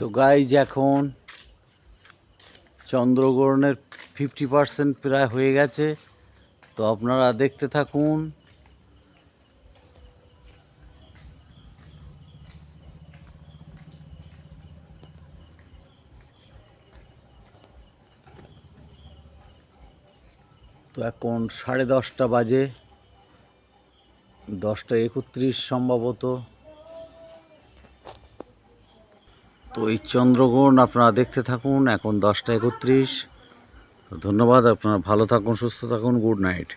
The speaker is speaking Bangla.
তো গাইজ এখন চন্দ্রগ্রহণের ফিফটি পার্সেন্ট প্রায় হয়ে গেছে। তো আপনারা দেখতে থাকুন। তো এখন সাড়ে দশটা বাজে। দশটা একত্রিশ সম্ভবত। তো এই চন্দ্রগ্রহণ আপনারা দেখতে থাকুন, এখন দশটা একত্রিশ। ধন্যবাদ, আপনারা ভালো থাকুন, সুস্থ থাকুন, গুড নাইট।